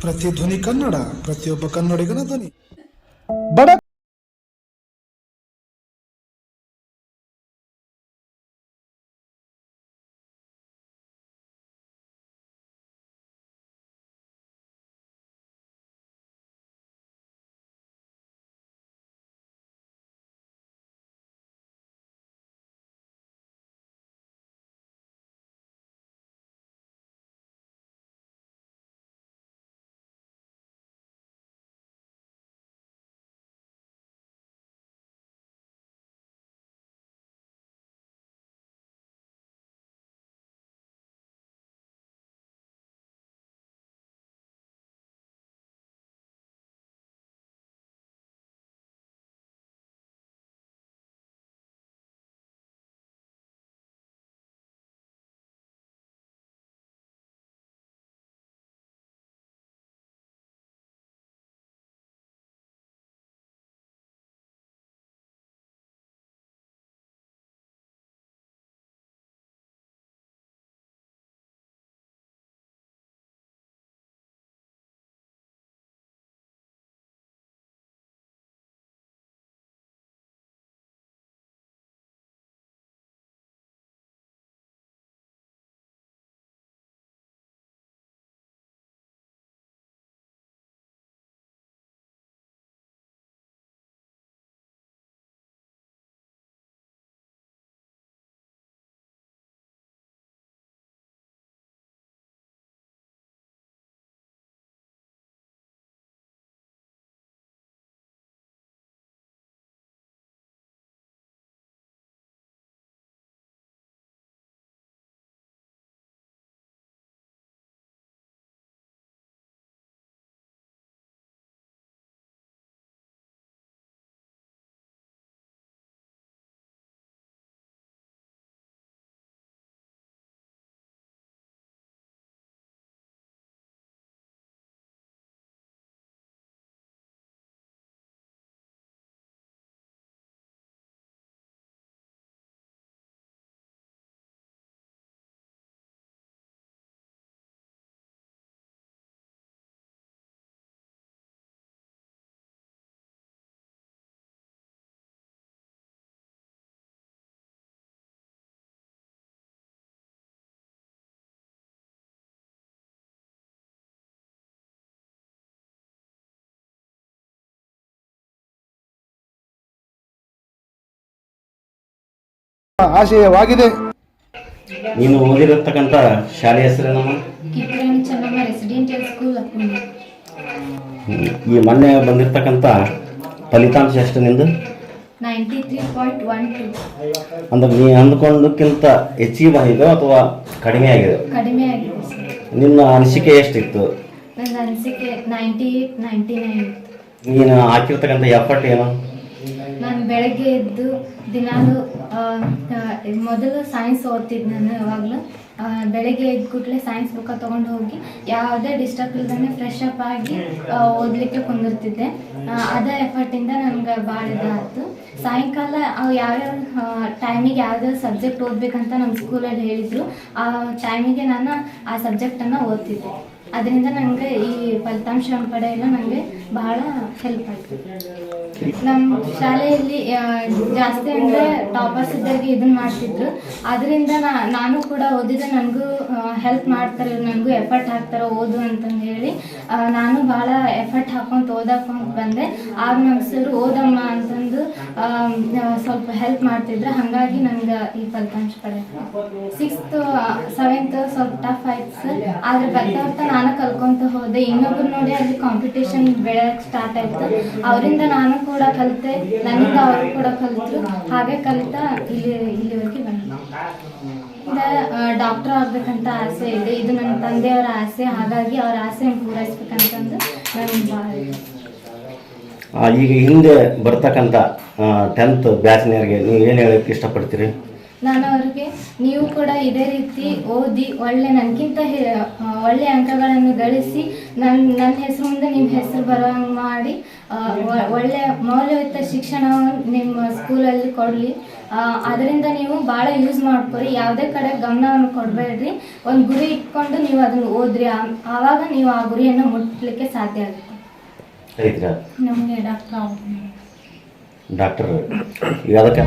ಪ್ರತಿಧ್ವನಿ ಕನ್ನಡ ಪ್ರತಿಯೊಬ್ಬ ಕನ್ನಡಿಗನ ಧ್ವನಿ. ಬಡ ಆಶಯವಾಗಿದೆ. ನೀನು ಓದಿರತಕ್ಕಂಥ ಶಾಲೆ ಹೆಸರೇನಮ್ಮ? ಕಿತ್ತೂರಾಣಿ ಚೆನ್ನಮ್ಮ ರೆಸಿಡೆಂಟಿಯಲ್ ಸ್ಕೂಲ್ ಅಪ್ಕೊಂಡು ಈ ಮೊನ್ನೆ ಬಂದಿರತಕ್ಕಂಥ ಫಲಿತಾಂಶ ಎಷ್ಟು ನಿಂದು? Ninety three point one two. ಅಂದ್ರೆ ನೀ ಅಂದ್ಕೊಂಡಕ್ಕಿಂತ ಹೆಚ್ಚಿಗೆ ಬಂದಿದೆ ಅಥವಾ ಕಡಿಮೆ ಆಗಿದೆ ಕಡಿಮೆ ಆಗಿದೆ ಸರ್? ನಿನ್ನ ಅನಿಸಿಕೆ ಎಷ್ಟಿತ್ತು? ನನ್ನ ಅನಿಸಿಕೆ ನೈಂಟಿ ಏಯ್ಟ್ ನೈಂಟಿ ನೈನ್. ನೀನು ಹಾಕಿರ್ತಕ್ಕಂಥ ಎಫರ್ಟ್ ಏನು? ನಾನು ಬೆಳಗ್ಗೆ ಎದ್ದು ದಿನಾಲು ಮೊದಲು ಸೈನ್ಸ್ ಓದ್ತಿದ್ದೆ ನಾನು ಯಾವಾಗಲೂ. ಬೆಳಗ್ಗೆ ಎದ್ದು ಕೂಡಲೇ ಸೈನ್ಸ್ ಬುಕ್ಕ ತೊಗೊಂಡು ಹೋಗಿ ಯಾವುದೇ ಡಿಸ್ಟರ್ಬ್ ಇಲ್ದೇ ಫ್ರೆಶ್ ಅಪ್ ಆಗಿ ಓದಲಿಕ್ಕೆ ಕುಂದಿರ್ತಿದ್ದೆ. ಅದೇ ಎಫರ್ಟಿಂದ ನನಗೆ ಭಾಳ ಇದಾಯಿತು. ಸಾಯಂಕಾಲ ಯಾವ್ಯಾವ ಟೈಮಿಗೆ ಯಾವ್ಯಾವ ಸಬ್ಜೆಕ್ಟ್ ಓದಬೇಕಂತ ನಮ್ಮ ಸ್ಕೂಲಲ್ಲಿ ಹೇಳಿದರು. ಆ ಟೈಮಿಗೆ ನಾನು ಆ ಸಬ್ಜೆಕ್ಟನ್ನು ಓದ್ತಿದ್ದೆ. ಅದರಿಂದ ನನಗೆ ಈ ಫಲಿತಾಂಶ ಎಲ್ಲ ನನಗೆ ಬಹಳ ಹೆಲ್ಪ್ ಆಯಿತು. ನಮ್ಮ ಶಾಲೆಯಲ್ಲಿ ಜಾಸ್ತಿ ಅಂದರೆ ಟಾಪರ್ಸ್ ಇದ್ದಾಗ ಇದನ್ನ ಮಾಡ್ತಿದ್ರು. ಅದರಿಂದ ನಾನು ಕೂಡ ಓದಿದ ನನಗೂ ಹೆಲ್ಪ್ ಮಾಡ್ತಾರೆ, ನನಗೂ ಎಫರ್ಟ್ ಹಾಕ್ತಾರೆ ಓದು ಅಂತಂದು ಹೇಳಿ ನಾನು ಭಾಳ ಎಫರ್ಟ್ ಹಾಕೊಂತ ಓದಾಕೊಂತ ಬಂದೆ. ಆಗ ನಮ್ಮ ಸರ್ ಓದಮ್ಮ ಅಂತಂದು ಆ, ಸ್ವಲ್ಪ ಹೆಲ್ಪ್ ಮಾಡ್ತಿದ್ರು. ಹಾಗಾಗಿ ನನಗೆ ಈ ಫಲಿತಾಂಶ ಪಡೆ ಸಿಕ್ಸ್ತ್ ಸೆವೆಂತ್ ಸ್ವಲ್ಪ ಟಫ್ ಆಯ್ತು ಸರ್ ಆದ್ರೆ ಬರ್ತಾ ಬರ್ತಾ ನಾನು ಕಲ್ಕೊಂತ ಹೋದೆ. ಇನ್ನೊಬ್ರು ನೋಡಿ ಅಲ್ಲಿ ಕಾಂಪಿಟೇಷನ್ ಬೆಳೆಯಕ್ಕೆ ಸ್ಟಾರ್ಟ್ ಆಯ್ತು. ಅವರಿಂದ ನಾನು ಕೂಡ ಕಲಿತೆ. ನನ್ನಿಂದ ಅವರು ಕೂಡ ಕಲಿತರು. ಹಾಗೆ ಕಲಿತಾ ಇಲ್ಲಿ ಇಲ್ಲಿವರೆಗೆ ಬಂದೆ. ಡಾಕ್ಟರ್ ಆಗ್ಬೇಕಂತ ಆಸೆ ಇದೆ. ಇದು ನನ್ನ ತಂದೆಯವರ ಆಸೆ. ಹಾಗಾಗಿ ಅವ್ರ ಆಸೆಯನ್ನು ಪೂರೈಸ್ಬೇಕಂತಂದು ನನಗೆ ಭಾಳ ಈಗ ಹಿಂದೆ ಬರ್ತಕ್ಕಂಥ ಟೆಂತ್ ಬ್ಯಾಚ್ನವ್ರಿಗೆ ನೀವು ಏನು ಹೇಳಕ್ಕೆ ಇಷ್ಟಪಡ್ತೀರಿ? ನಾನು ಅವ್ರಿಗೆ, ನೀವು ಕೂಡ ಇದೇ ರೀತಿ ಓದಿ ಒಳ್ಳೆ ನನಗಿಂತ ಒಳ್ಳೆ ಅಂಕಗಳನ್ನು ಗಳಿಸಿ ನನ್ನ ನನ್ನ ಹೆಸರು ಮುಂದೆ ನಿಮ್ಮ ಹೆಸರು ಬರೋಂಗೆ ಮಾಡಿ ಒಳ್ಳೆ ಮೌಲ್ಯಯುತ ಶಿಕ್ಷಣವನ್ನು ನಿಮ್ಮ ಸ್ಕೂಲಲ್ಲಿ ಕೊಡಲಿ. ಅದರಿಂದ ನೀವು ಭಾಳ ಯೂಸ್ ಮಾಡ್ಕೊರಿ. ಯಾವುದೇ ಕಡೆ ಗಮನವನ್ನು ಕೊಡಬೇಡ್ರಿ. ಒಂದು ಗುರಿ ಇಟ್ಕೊಂಡು ನೀವು ಅದನ್ನು ಓದ್ರಿ. ಆವಾಗ ನೀವು ಆ ಗುರಿಯನ್ನು ಮುಟ್ಲಿಕ್ಕೆ ಸಾಧ್ಯ ಆಗುತ್ತೆ. ರೈತರ ನಮಗೆ ಡಾಕ್ಟರ್ ಡಾಕ್ಟರ್ ಈಗ ಅದಕ್ಕೆ